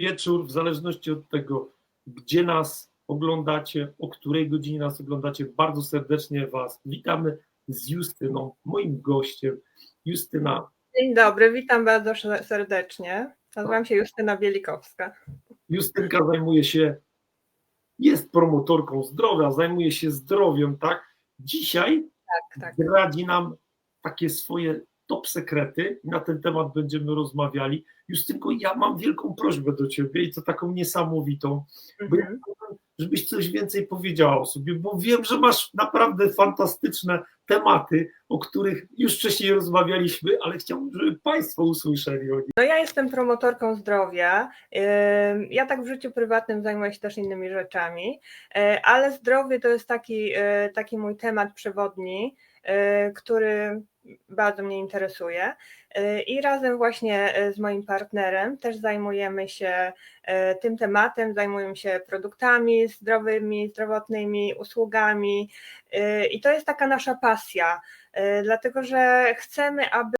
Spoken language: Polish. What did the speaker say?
wieczór, w zależności od tego, gdzie nas oglądacie, o której godzinie nas oglądacie. Bardzo serdecznie Was witamy z Justyną, moim gościem. Justyna, Dzień dobry, witam bardzo serdecznie. Nazywam się Justyna Bielikowska. Justynka zajmuje się, jest promotorką zdrowia, zajmuje się zdrowiem, tak? Dzisiaj Tak, tak. zdradzi nam takie swoje top sekrety i na ten temat będziemy rozmawiali. Justynko, ja mam wielką prośbę do Ciebie i to taką niesamowitą, bo ja Mhm. żebyś coś więcej powiedziała o sobie, bo wiem, że masz naprawdę fantastyczne tematy, o których już wcześniej rozmawialiśmy, ale chciałbym, żeby Państwo usłyszeli o nich. No ja jestem promotorką zdrowia. Ja tak w życiu prywatnym zajmuję się też innymi rzeczami, e, ale zdrowie to jest taki, e, taki mój temat przewodni, e, który bardzo mnie interesuje. E, I razem właśnie e, z moim partnerem też zajmujemy się e, tym tematem, zajmujemy się produktami zdrowymi, zdrowotnymi, usługami. I to jest taka nasza pasja, dlatego że chcemy, aby